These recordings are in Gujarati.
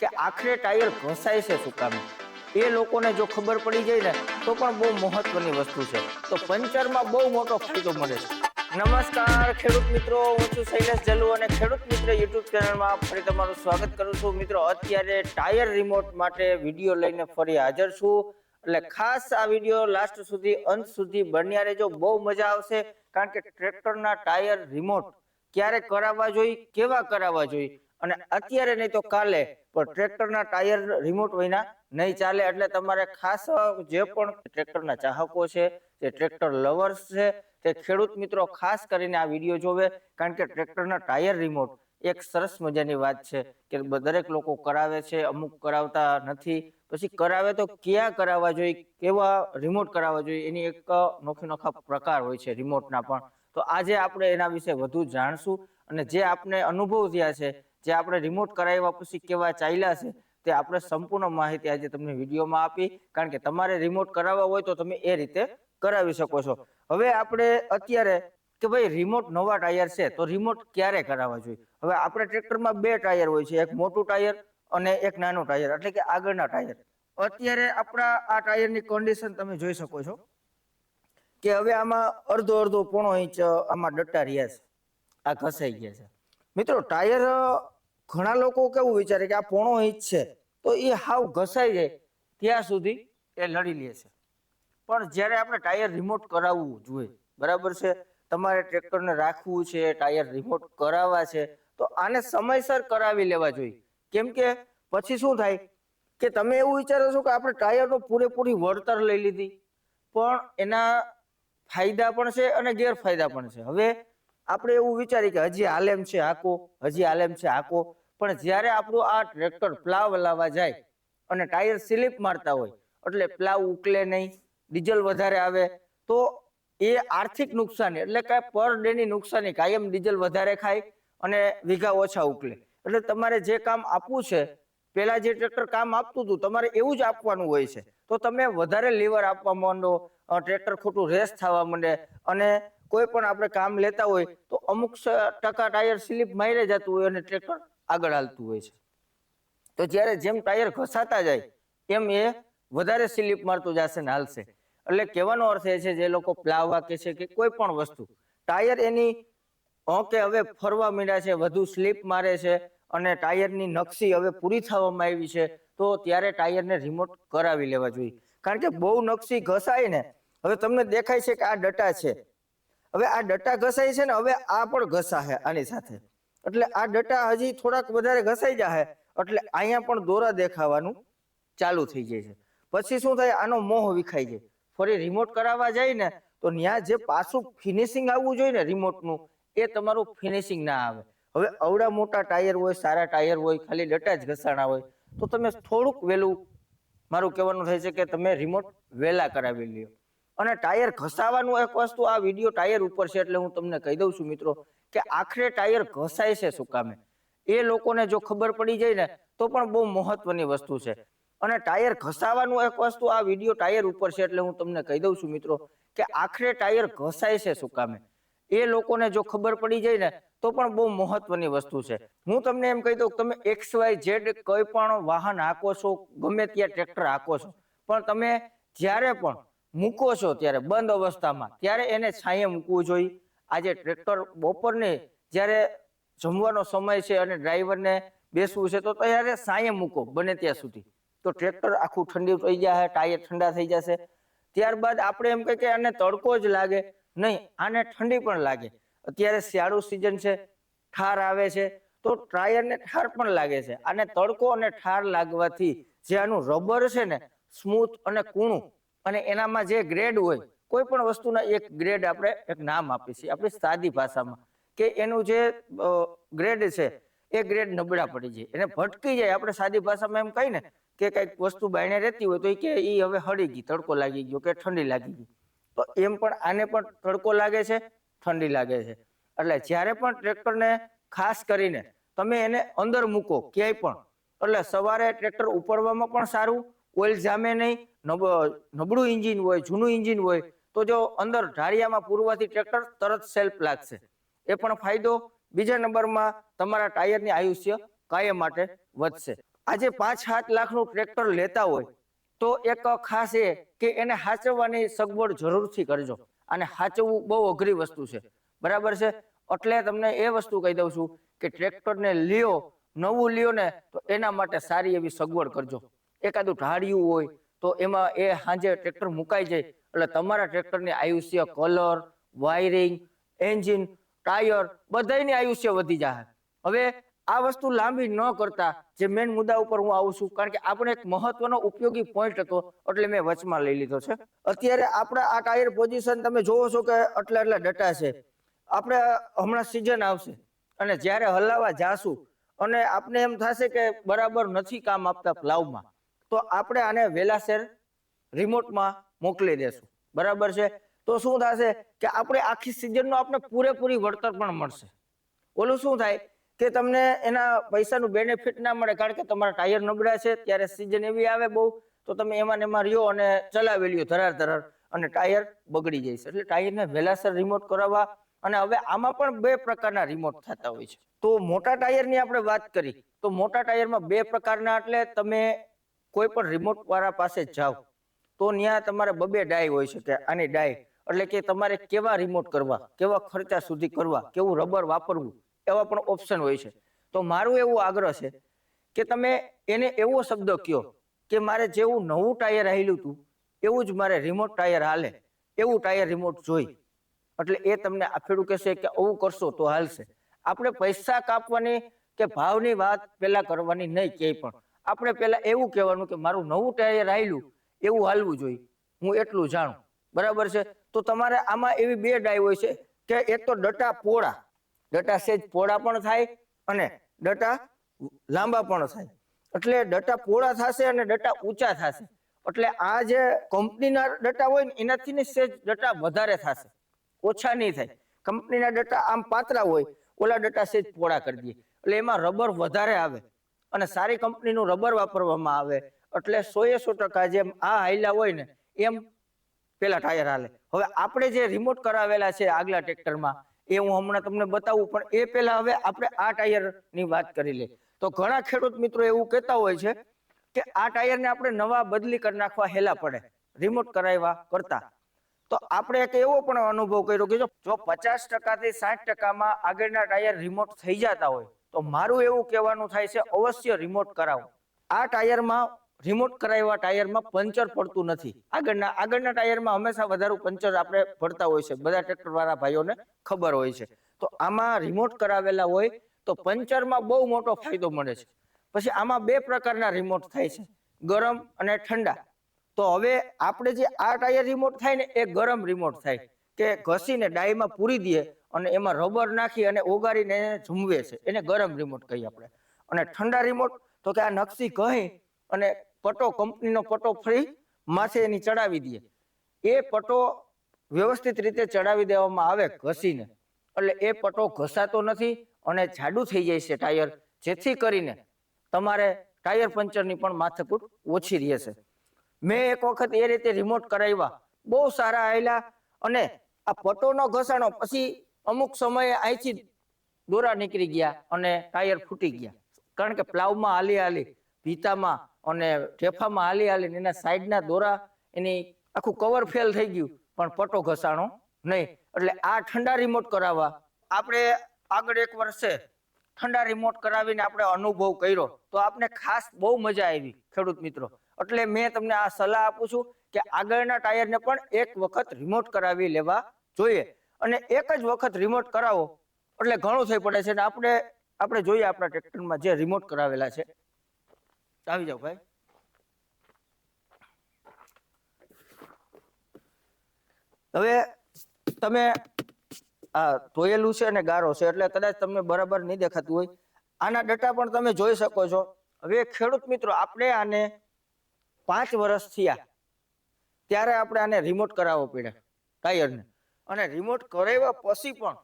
કે આખરે ટાયર ઘસાય છે શું કામ એ લોકોને જો ખબર પડી જાય ને, તો પણ બહુ મહત્વની વસ્તુ છે. તો પંચરમાં બહુ મોટો ફાયદો મળે છે. નમસ્કાર, ખેડૂત મિત્રો. હું છું શૈલેષ જલુ અને ખેડૂત મિત્ર યુટ્યુબ ચેનલમાં ફરી તમારું સ્વાગત કરું છું. મિત્રો, અત્યારે ટાયર રિમોટ માટે વીડિયો લઈને ફરી હાજર છું. એટલે ખાસ આ વીડિયો લાસ્ટ સુધી, અંત સુધી બન્યા રહેજો. બહુ મજા આવશે, કારણ કે ટ્રેક્ટરના ટાયર રિમોટ ક્યારે કરાવવા જોઈએ, કેવા કરાવવા જોઈએ? અને અત્યારે નહીં તો કાલે, પણ ટ્રેક્ટરના ટાયર રિમોટ વિના નહીં ચાલે, એટલે તમારે ખાસ જે પણ ટ્રેક્ટરના ચાહકો છે, જે ટ્રેક્ટર લવર્સ છે, તે ખેડૂત મિત્રો ખાસ કરીને આ વીડિયો જોવે, કારણ કે ટ્રેક્ટરના ટાયર રિમોટ એક સરસ મજાની વાત છે, કે દરેક લોકો કરાવે છે, અમુક કરાવતા નથી, પછી કરાવે તો ક્યાં કરાવવા જોઈએ, કેવા રિમોટ કરાવવા જોઈએ, એની એક નોખી નોખા પ્રકાર હોય છે રિમોટના પણ. તો આજે આપણે એના વિશે વધુ જાણશું, અને જે આપણે અનુભવ થયા છે જે આપણે રિમોટ કરાવ્યા પછી કેવા ચાલ્યા છે તે આપણે સંપૂર્ણ માહિતી આજે તમને વિડીયોમાં આપી. કારણ કે તમારે રિમોટ કરાવવા હોય તો તમે એ રીતે કરાવી શકો છો. હવે આપણે અત્યારે કે ભાઈ રિમોટ નવા ટાયર છે તો રિમોટ ક્યારે કરાવવા જોઈએ? હવે આપણે ટ્રેક્ટરમાં બે ટાયર હોય છે, એક મોટું ટાયર અને એક નાનું ટાયર, એટલે કે આગળના ટાયર. અત્યારે આપણા આ ટાયરની કન્ડિશન તમે જોઈ શકો છો કે હવે આમાં અડધો અડધો પોણો ઇંચ આમાં ડટ્ટા રહ્યા છે. આ ઘસાઈ ગયા છે. મિત્રો, ટાયર ઘણા લોકો કેવું વિચારે કે આ પોણો ઇંચ છે, તો એ હાવ ઘસાઈ જાય ત્યાં સુધી એ લડી લે છે. પણ જ્યારે આપણે ટાયર રિમોટ કરાવવું જોઈએ, બરાબર છે? તમારે ટ્રેક્ટરને રાખવું છે, ટાયર રિમોટ કરાવવા છે, તો આને સમયસર કરાવી લેવા જોઈએ. કેમ કે પછી શું થાય કે તમે એવું વિચારો છો કે આપણે ટાયરનો પૂરેપૂરી વળતર લઈ લીધી, પણ એના ફાયદા પણ છે અને ગેરફાયદા પણ છે. હવે આપણે એવું વિચારીએ કે હજી હાલેમ છે હાકો હજી હાલેમ છે હાકો પણ જ્યારે આપણું આ ટ્રેક્ટર પ્લાવ લાવવા જાય અને ટાયર સ્લીપ મારતા હોય, એટલે પ્લાવ ઉકલે નહીં, ડીઝલ વધારે આવે, તો એ આર્થિક નુકસાની, એટલે કે પર ડે ની નુકસાની કાયમ ડીઝલ વધારે ખાય અને વીઘા ઓછા ઉકલે. એટલે તમારે જે કામ આપવું છે, પેલા જે ટ્રેક્ટર કામ આપતું હતું, તમારે એવું જ આપવાનું હોય છે. તો તમે વધારે લીવર આપવા માંડો ટ્રેક્ટર ખોટું રેસ થવા માંડે અને કોઈ પણ આપણે કામ લેતા હોય તો અમુક ટકા ટાયર સ્લીપ મારી જતું હોય અને ટ્રેક્ટર આગળ હાલતું હોય છે. તો જ્યારે જેમ ટાયર ઘસાતા જાય એમ એ વધારે સ્લીપ મારતું જશે ને હાલશે. એટલે કહેવાનો અર્થ એ છે, જે લોકો પ્લાવા કે છે કે કોઈ પણ વસ્તુ, ટાયર એની ઓકે હવે ફરવા માંડ્યા છે, વધુ સ્લીપ મારે છે અને ટાયરની નકશી હવે પૂરી થવામાં આવી છે, તો ત્યારે ટાયરને રિમોટ કરાવી લેવા જોઈએ. કારણ કે બહુ નકશી ઘસાય ને, હવે તમને દેખાય છે કે આ ડટા છે. હવે આ ડટા ઘસાય છે ને, હવે આ પણ ઘસાશે આની સાથે. એટલે આ ડટા હજી થોડાક વધારે ઘસાઈ જશે એટલે અહીંયા પણ દોરા દેખાવાનું ચાલુ થઈ જાય છે. પછી શું થાય, આનો મોહ વિખાઈ જાય. ફરી રિમોટ કરાવવા જાય ને, તો ત્યાં જે પાછું ફિનિશિંગ આવવું જોઈએ ને રિમોટનું એ તમારું ફિનિશિંગ ના આવે. હવે અવડા મોટા ટાયર હોય, સારા ટાયર હોય, ખાલી ડટા જ ઘસાણા હોય, તો તમે થોડુંક વહેલું, મારું કહેવાનું થાય છે કે તમે રિમોટ વહેલા કરાવી લ્યો. અને ટાયર ઘસાવાનું એક વસ્તુ, આ વીડિયો ટાયર ઉપર છે એટલે હું તમને કહી દઉં છું મિત્રો, કે આખરે ટાયર ઘસાય છે શું કામે એ લોકોને જો ખબર પડી જાય ને, તો પણ બહુ મહત્વની વસ્તુ છે. અને ટાયર ઘસાવાનું એક વસ્તુ, આ વીડિયો ટાયર ઉપર છે એટલે હું તમને કહી દઉં છું મિત્રો, કે આખરે ટાયર ઘસાય છે શું કામે એ લોકોને જો ખબર પડી જાય ને, તો પણ બહુ મહત્વની વસ્તુ છે. હું તમને એમ કહી દઉં તમે એક્સ વાય ઝેડ કોઈ પણ વાહન હાકો છો, ગમે ત્યાં ટ્રેક્ટર હાકો છો, પણ તમે જ્યારે પણ મૂકો છો ત્યારે, બંધ અવસ્થામાં. ત્યારે એને છાંયે મૂકવું જોઈએ. આજે ટ્રેક્ટર બપોરને જ્યારે જમવાનો સમય છે અને ડ્રાઈવરને બેસવું છે, તો ત્યારે સાંયે મૂકો, બને ત્યાં સુધી. તો ટ્રેક્ટર આખું ઠંડી થઈ જશે ટાયર ઠંડા થઈ જશે. ત્યારબાદ આપણે એમ કહીએ કે આને તડકો જ લાગે. નહીં, આને ઠંડી પણ લાગે. અત્યારે શિયાળુ સિઝન છે, ઠાર આવે છે, તો ટાયરને ઠાર પણ લાગે છે. આને તડકો અને ઠાર લાગવાથી જે આનું રબર છે ને સ્મૂથ અને કૂણું અને એનામાં જે ગ્રેડ હોય, કોઈ પણ વસ્તુના એક ગ્રેડ આપણે એક નામ આપીએ છીએ, આપણી સાદી ભાષામાં, કે એનું જે ગ્રેડ છે, એ ગ્રેડ નબળા પડી જાય. એને ભટકી જાય, આપણે સાદી ભાષામાં એમ કહીને કે કંઈક વસ્તુ બાયણે રહેતી હોય તો એ કે એ હવે હળી ગઈ, તડકો લાગી ગયો કે ઠંડી લાગી ગઈ. તો એમ પણ આને પણ તડકો લાગે છે, ઠંડી લાગે છે. એટલે જ્યારે પણ ટ્રેક્ટરને ખાસ કરીને તમે એને અંદર મૂકો ક્યાંય પણ, એટલે સવારે ટ્રેક્ટર ઉપડવામાં પણ સારું, ઓઇલ જામે નહીં નબળું ઇન્જિન હોય, જૂનું ઇન્જિન હોય, તો જો અંદર ઢાળિયામાં પૂરવાથી ટ્રેક્ટર તરત સેલ્ફ લાગશે. એ પણ ફાયદો. બીજા નંબરમાં તમારા ટાયરની આયુષ્ય કાયમ માટે વધશે. આજે પાંચ સાત લાખનું ટ્રેક્ટર લેતા હોય, તો એક ખાસ એ કે એને હાચવવાની સગવડ જરૂરથી કરજો. અને હાચવવું બહુ અઘરી વસ્તુ છે. બરાબર છે? એટલે તમને એ વસ્તુ કહી દઉં છું કે ટ્રેક્ટરને લ્યો, નવું લ્યો ને તો એના માટે સારી એવી સગવડ કરજો. એકાદું ઢાળિયું હોય તો એમાં એ સાંજે ટ્રેક્ટર મુકાઈ જાય. એટલે તમારા ટ્રેક્ટરની આયુષ્ય કલર, વાયરિંગ, એન્જિન, ટાયર બધાયની આયુષ્ય વધી જાય હવે આ વસ્તુ લાંબી ન કરતા જે મેન મુદ્દા ઉપર હું આવું છું, કારણ કે આપણે એક મહત્વનો ઉપયોગી પોઈન્ટ હતો, એટલે મેં વચમાં લઈ લીધો છે. અત્યારે આપણા આ ટાયર પોઝિશન તમે જોવો છો કે એટલે એટલે ડટા છે. આપણે હમણાં સિઝન આવશે અને જ્યારે હલાવા જાશું, અને આપણે એમ થશે કે બરાબર નથી કામ આપતા પ્લાવમાં તો આપણે આને વેલાસેર રિમોટમાં મોકલી દેશું. બરાબર છે? તો શું થશે કે આપણે આખી સિઝનનો આપણે પૂરેપૂરી વળતર પણ મળશે. ઓલું શું થાય કે તમને એના પૈસાનું બેનિફિટ ના મળે, કારણ કે તમારા ટાયર નબળા છે, ત્યારે સિઝન એવી આવે બહુ, તો તમે એમાં એમાં રહ્યો અને ચલાવી લ્યો ધરાર ધરાર અને ટાયર બગડી જાય છે. એટલે ટાયરને વેલાસર રિમોટ કરાવવા અને હવે આમાં પણ બે પ્રકારના રિમોટ થતા હોય છે. તો મોટા ટાયરની આપણે વાત કરી. તો મોટા ટાયરમાં બે પ્રકારના, એટલે તમે કોઈ પણ રિમોટ વાળા પાસે જાઓ, તો ત્યાં તમારે બબે ડાય હોય છે કે આની ડાય એટલે કે તમારે કેવા રિમોટ કરવા, કેવા ખર્ચા સુધી કરવા, કેવું રબર વાપરવું, એવા પણ ઓપ્શન હોય છે. તો મારું એવું આગ્રહ છે કે તમે એને એવો શબ્દ કયો કે મારે જેવું નવું ટાયર આવેલું હતું એવું જ મારે રિમોટ ટાયર હાલે, એવું ટાયર રિમોટ જોઈ. એટલે એ તમને આફેડું કહેશે કે આવું કરશો તો હાલશે. આપણે પૈસા કાપવાની કે ભાવની વાત પેલા કરવાની નહીં ક્યાંય પણ. આપણે પહેલા એવું કહેવાનું કે મારું નવું ટાયર આવેલું એવું હાલવું જોઈએ. હું એટલું જાણું. બરાબર છે? તો તમારે આમાં એવી બે ડાય હોય છે કે એક તો ડટા પોળા, ડટા સેજ પોળા પણ થાય અને ડટા લાંબા પણ થાય. એટલે ડટા પોળા થશે અને ડટા ઊંચા થશે. એટલે આ જે કંપનીના ડટા હોય ને, એનાથી ને સેજ ડટા વધારે થશે. ઓછા નહીં થાય. કંપનીના ડટા આમ પાતળા હોય, ઓલા ડટા સેજ પોળા કરી દઈએ. એટલે એમાં રબર વધારે આવે. અને સારી કંપનીનું રબર વાપરવામાં આવે. એટલે સો એ સો ટકા જેમ આ હાઈલા હોય ને એમ પેલા ટાયર હાલે. હવે આપણે જે રિમોટ કરાવેલા છે આગલા ટ્રેક્ટરમાં એ હું હમણાં તમને બતાવું પણ એ પહેલા હવે આપણે આ ટાયરની વાત કરી લે તો ઘણા ખેડૂત મિત્રો એવું કહેતા હોય છે કે આ ટાયરને આપણે નવા બદલી કરી નાખવા હેલા પડે. રિમોટ કરાવ્યા કરતા. તો આપણે એક એવો પણ અનુભવ કર્યો કે જો જો પચાસ ટકાથી સાઠ ટકામાં આગળના ટાયર રિમોટ થઈ જતા હોય તો મારું એવું કહેવાનું થાય છે, અવશ્ય રિમોટ કરાવો. આ ટાયરમાં રિમોટ કરાવ્યા ટાયરમાં પંચર પડતું નથી. આગળના આગળના ટાયરમાં હંમેશા વધારું પંચર આપણે પડતા હોય છે. બધા ટ્રેક્ટર વાળા ભાઈઓને ખબર હોય છે. તો આમાં રિમોટ કરાવેલા હોય તો પંચરમાં બહુ મોટો ફાયદો મળે છે. પછી આમાં બે પ્રકારના રિમોટ થાય છે. ગરમ અને ઠંડા. તો હવે આપણે જે આ ટાયર રિમોટ થાય ને એ ગરમ રિમોટ થાય. કે ઘસીને ડાયમાં પૂરી દઈએ અને એમાં રબર નાખી અને ઓગાળીને એને ઝૂમવે છે. એને ગરમ રિમોટ કહીએ આપણે. અને ઠંડા રિમોટ તો કે આ નકશી કહી અને પટો કંપનીનો પટો ફ્રી માથે એની ચડાવી દઈએ એ પટો વ્યવસ્થિત રીતે ચડાવી દેવામાં આવે ઘસીને. એટલે એ પટો ઘસાતો નથી અને જાડું થઈ જાય છે ટાયર. જેથી કરીને તમારે ટાયર પંચરની પણ માથાકૂટ ઓછી રહેશે મેં એક વખત એ રીતે રિમોટ કરાવ્યા. બહુ સારા આવેલા અને આ પટોનો ઘસાણો પછી અમુક સમયે અહીંથી દોરા નીકળી ગયા અને ટાયર ફૂટી ગયા. કારણ કે પ્લાવમાં હાલી હાલી ભીતામાં અને ઠેફામાં હાલી હાલી એના સાઈડના દોરા એની આખું કવર ફેલ થઈ ગયું, પણ પટો ઘસાણો નહીં. એટલે આ ઠંડા રિમોટ કરાવવા આપણે આગળ એક વર્ષે ઠંડા રિમોટ કરાવીને આપણે અનુભવ કર્યો. તો આપને ખાસ બહુ મજા આવી, ખેડૂત મિત્રો. એટલે મેં તમને આ સલાહ આપું છું કે આગળના ટાયરને પણ એક વખત રિમોટ કરાવી લેવા જોઈએ. અને એક જ વખત રિમોટ કરાવો, એટલે ઘણું થઈ પડે છે અને આપણે આપણે જોઈએ આપણા ટ્રેક્ટરમાં જે રિમોટ કરાવેલા છે. આવી જાઓ ભાઈ. હવે તમે આ ધોયેલું છે અને ગારો છે, એટલે કદાચ તમને બરાબર નહીં દેખાતું હોય. આના ડટા પણ તમે જોઈ શકો છો. હવે ખેડૂત મિત્રો, આપણે આને પાંચ વર્ષ થયા. ત્યારે આપણે આને રિમોટ કરાવવો પડે ટાયરને. અને રિમોટ કરાવ્યા પછી પણ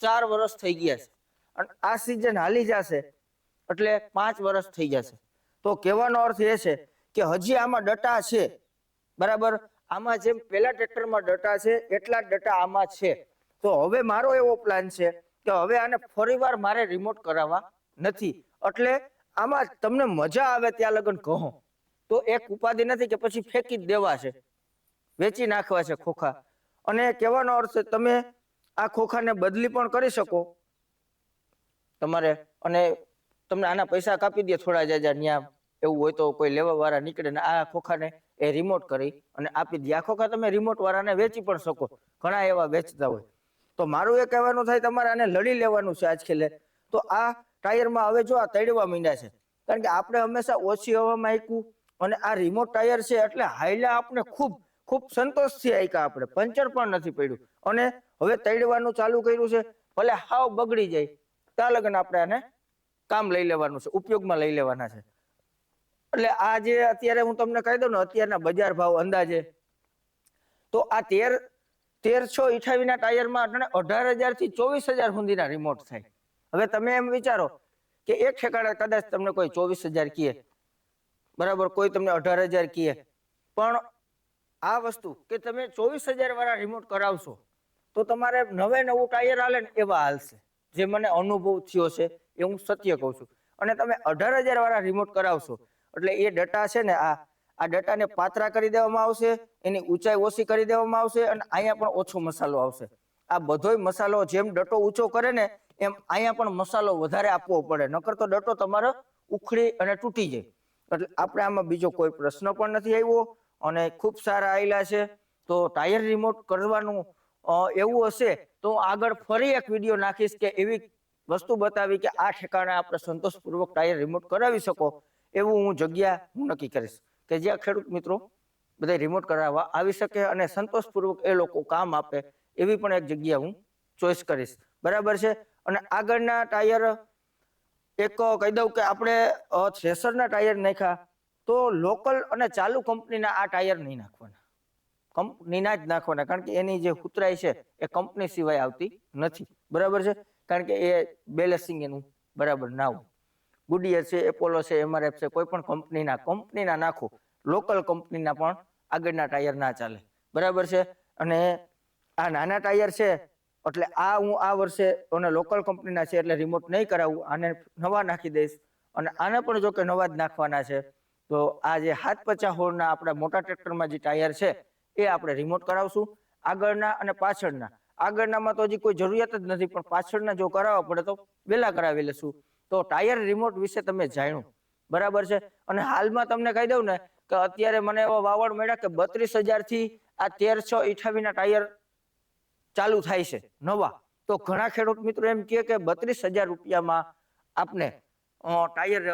ચાર વર્ષ થઈ ગયા છે. અને આ સિઝન હાલી જશે એટલે પાંચ વર્ષ થઈ જશે. તો કહેવાનો અર્થ એ છે કે હજી આમાં ડટા છે. બરાબર? આમાં જેમ પેલા ટ્રેક્ટરમાં ડટા છે, એટલા ડટા આમાં છે. તો હવે મારો એવો પ્લાન છે કે હવે આને ફરીવાર મારે રિમોટ કરાવવા નથી. એટલે આમાં તમને મજા આવે ત્યાં લગન કહો. તો એક ઉપાધિ નથી કે પછી ફેંકી જ દેવા છે. વેચી નાખવા છે ખોખા. અને કહેવાનો અર્થ તમે આ ખોખાને બદલી પણ કરી શકો. તમારે, અને તમને આના પૈસા કાપી દે થોડા જાજા ન્યા, એવું હોય તો કોઈ લેવા વાળા નીકળે ને આ ખોખાને એ રિમોટ કરી અને આપી દે. આ ખોખા તમે રિમોટ વાળાને વેચી પણ શકો. ઘણા એવા વેચતા હોય. તો મારું એ કહેવાનું થાય, તમારે આને લડી લેવાનું છે આજ ખેલે તો આ ટાયરમાં હવે જો આ તળવા માંડ્યા છે. કારણ કે આપણે હંમેશા ઓછી હવામાં આંક્યું અને આ રિમોટ ટાયર છે એટલે હાઈલા આપણે ખૂબ ખૂબ સંતોષથી આયકા આપણે. પંચર પણ નથી પડ્યું. અને હવે તૈડવાનું ચાલુ કર્યું છે. ભલે હાવ બગડી જાય ત્યાં લગન આપણે આને કામ લઈ લેવાનું છે, ઉપયોગમાં લઈ લેવાના છે. એટલે આ જે અત્યારે હું તમને કહી દઉં ને, અત્યારના બજાર ભાવ અંદાજે, તો આ તેર તેરસો અઠાવીના ટાયરમાં અઢાર હજારથી ચોવીસ હજાર સુધીના રિમોટ થાય. હવે તમે એમ વિચારો કે એક ઠેકાણે કદાચ તમને કોઈ ચોવીસ હજાર કીએ બરાબર, કોઈ તમને અઢાર હજાર કીએ પણ આ વસ્તુ કે તમે ચોવીસ હજાર વાળા રિમોટ કરાવશો, તો તમારે નવે નવું ટાયર હાલે ને એવા હાલશે, જે મને અનુભવ થયો છે એ હું સત્ય કહું છું. અને તમે અઢાર હજાર વાળા રિમોટ કરાવશો, એટલે એ ડટા છે ને આ આ ડટાને પાતરા કરી દેવામાં આવશે, એની ઊંચાઈ ઓછી કરી દેવામાં આવશે અને અહીંયા પણ ઓછો મસાલો આવશે. આ બધોય મસાલો જેમ ડટો ઊંચો કરે ને, એમ અહીંયા પણ મસાલો વધારે આપવો પડે. નકર તો ડટો તમારો ઉખડી અને તૂટી જાય. એટલે આપણે આમાં બીજો કોઈ પ્રશ્ન પણ નથી આવ્યો. અને ખૂબ સારા આવેલા છે. તો ટાયર રિમોટ કરવાનું એવું હશે તો આગળ ફરી એક વીડિયો નાખીશ કે એવી વસ્તુ બતાવી કે આ ઠેકાણે આપણે સંતોષપૂર્વક ટાયર રિમોટ કરાવી શકો. એવું હું જગ્યા હું નક્કી કરીશ. કે જ્યાં ખેડૂત મિત્રો બધા રિમોટ કરાવવા આવી શકે અને સંતોષપૂર્વક એ લોકો કામ આપે, એવી પણ એક જગ્યા હું ચોઈસ કરીશ. બરાબર છે? અને આગળના ટાયર, એક કહી દઉં કે આપણે થ્રેસરના ટાયર નાખ્યા. તો લોકલ અને ચાલુ કંપનીના આ ટાયર નહીં નાખવાના. કંપનીના જ નાખવાના. કારણ કે એની જે ઉતરાય છે, એ કંપની સિવાય આવતી નથી. બરાબર છે? કારણ કે એ બેલેન્સિંગ એનું બરાબર ના હોય. ગુડિયર છે એપોલો છે એમઆરએફ છે, કોઈ પણ કંપનીના કંપનીના નાખો. લોકલ કંપનીના પણ આગળના ટાયર ના ચાલે. બરાબર છે? અને આ નાના ટાયર છે, એટલે આ હું આ વર્ષે અને લોકલ કંપનીના છે, એટલે રિમોટ નહીં કરાવું. આને નવા નાખી દઈશ. અને આને પણ જો કે નવા જ નાખવાના છે તો આ જે હાથ પચા હોળના આપણા મોટા ટ્રેક્ટરમાં જે ટાયર છે, એ આપણે રિમોટ કરાવશું. આગળના અને પાછળના. આગળનામાં તો હજી કોઈ જરૂરિયાત જ નથી, પણ પાછળના જો કરાવવા પડે તો વહેલા કરાવી લેશું. તો ટાયર રિમોટ વિશે તમે જાણ્યું બરાબર છે? અને હાલમાં તમને કહી દઉં ને કે અત્યારે મને એવા વાવડ મળ્યા કે બત્રીસથી આ તેરસો અઠાવીના ટાયર ચાલુ થાય છે, નવા. તો ઘણા ખેડૂત મિત્રો એમ કહે કે બત્રીસ હજાર રૂપિયામાં આપને ટાયર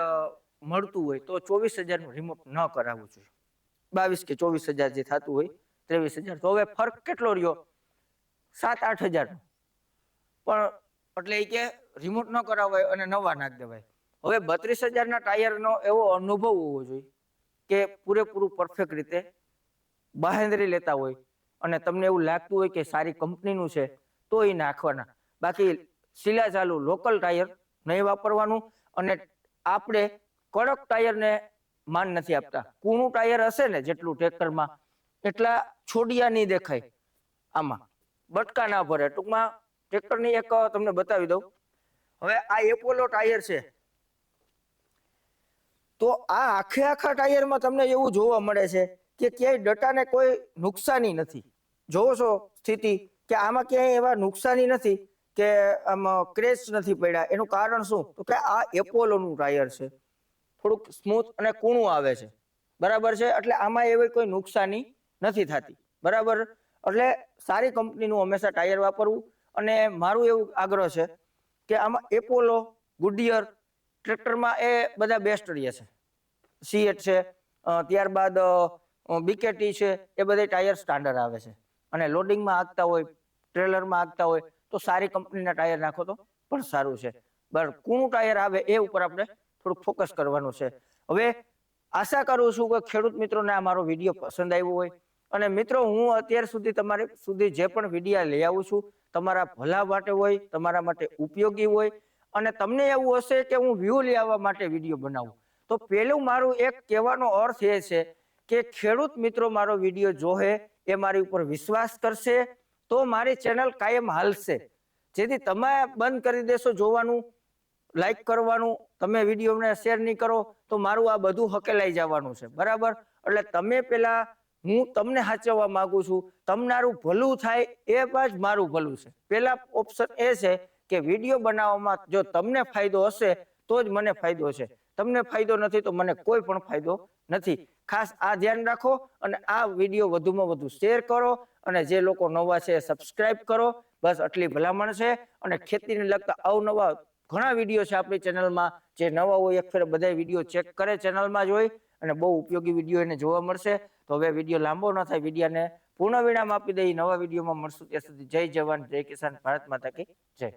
મળતું હોય તો ચોવીસ હજારનું રિમોટ ન કરાવવું જોઈએ બાવીસ કે ચોવીસ હજાર જે થતું હોય, ત્રેવીસ હજાર. તો હવે ફરક કેટલો રહ્યો? સાત આઠ હજાર. પણ એટલે એ કે રિમોટ ન કરાવાય અને નવા નાખ દેવાય. હવે બત્રીસ હજારના ટાયરનો એવો અનુભવ હોવો જોઈએ કે પૂરેપૂરું પરફેક્ટ રીતે બાહેંધરી લેતા હોય અને તમને એવું લાગતું હોય કે સારી કંપનીનું છે, તો એ નાખવાના. બાકી શીલા ચાલુ લોકલ ટાયર નહીં વાપરવાનું અને આપણે કડક ટાયરને માન નથી આપતા. કૂણું ટાયર હશે ને જેટલું ટ્રેક્ટરમાં, એટલા છોડિયા નહીં દેખાય આમાં. બટકા ના ભરે. ટૂંકમાં ટ્રેક્ટરની એક તમને બતાવી દઉં. હવે આ એપોલો ટાયર છે. તો આ આખે આખા ટાયરમાં તમને એવું જોવા મળે છે કે ક્યાંય ડટાને કોઈ નુકસાની નથી. જોવો છો સ્થિતિ કે આમાં ક્યાંય એવા નુકસાની નથી કે આમાં ક્રેશ નથી પડ્યા. એનું કારણ શું? તો કે આ એપોલોનું ટાયર છે. થોડુંક સ્મૂથ અને કૂણું આવે છે. બરાબર છે? એટલે આમાં એવી કોઈ નુકસાની નથી થતી. બરાબર? એટલે સારી કંપનીનું હંમેશા ટાયર વાપરવું અને મારું એવું આગ્રહ છે કે આમાં એપોલો, ગુડિયર ટ્રેક્ટરમાં એ બધા બેસ્ટ રહે છે. સીએટ છે ત્યારબાદ બીકેટી છે, એ બધા ટાયર સ્ટાન્ડર્ડ આવે છે. અને લોડિંગમાં આગતા હોય, ટ્રેલરમાં આગતા હોય, તો સારી કંપનીના ટાયર નાખો તો પણ સારું છે. બરાબર કૂણું ટાયર આવે એ ઉપર આપણે થોડુંક ફોકસ કરવાનું છે. હવે આશા કરું છું કે ખેડૂત મિત્રોને આ મારો વીડિયો પસંદ આવ્યો હોય. અને મિત્રો, હું અત્યાર સુધી તમારી સુધી જે પણ વિડીયા લઈ આવું છું, તમારા ભલા માટે હોય, તમારા માટે ઉપયોગી હોય, અને તમને એવું હશે કે હું વ્યૂ લઈ આવવા માટે વીડિયો બનાવું. તો પેલું મારું એક કહેવાનો અર્થ એ છે કે ખેડૂત મિત્રો મારો વીડિયો જોહે, એ મારી ઉપર વિશ્વાસ કરશે, તો મારી ચેનલ કાયમ હાલશે. જેથી તમે બંધ કરી દેશો જોવાનું લાઈક કરવાનું, તમે વિડીયોને શેર નહીં કરો, તો મારું આ બધું હકેલાઈ જવાનું છે. બરાબર? એટલે તમે પેલા, હું તમને સાચવવા માંગુ છું, તમારું ભલું થાય એ જ મારું ભલું છે. પેલા ઓપ્શન એ છે કે વીડિયો બનાવવામાં જો તમને ફાયદો હશે, તો જ મને ફાયદો છે. તમને ફાયદો નથી, તો મને કોઈ પણ ફાયદો નથી. ખાસ આ ધ્યાન રાખો અને આ વીડિયો વધુમાં વધુ શેર કરો અને જે લોકો નવા છે સબસ્ક્રાઇબ કરો. બસ આટલી ભલામણ છે અને ખેતીને લગતા અવનવા ઘણા વીડિયો છે આપણી ચેનલમાં જે નવા હોય, એક ફેર બધા વીડિયો ચેક કરે ચેનલમાં જોઈ અને બહુ ઉપયોગી વીડિયો એને જોવા મળશે. તો હવે વીડિયો લાંબો ન થાય વિડીયાને પૂર્ણ વિરામ આપી દઈ નવા વિડીયોમાં મળશું. ત્યાં સુધી જય જવાન, જય કિસાન, ભારત માતા કી જય.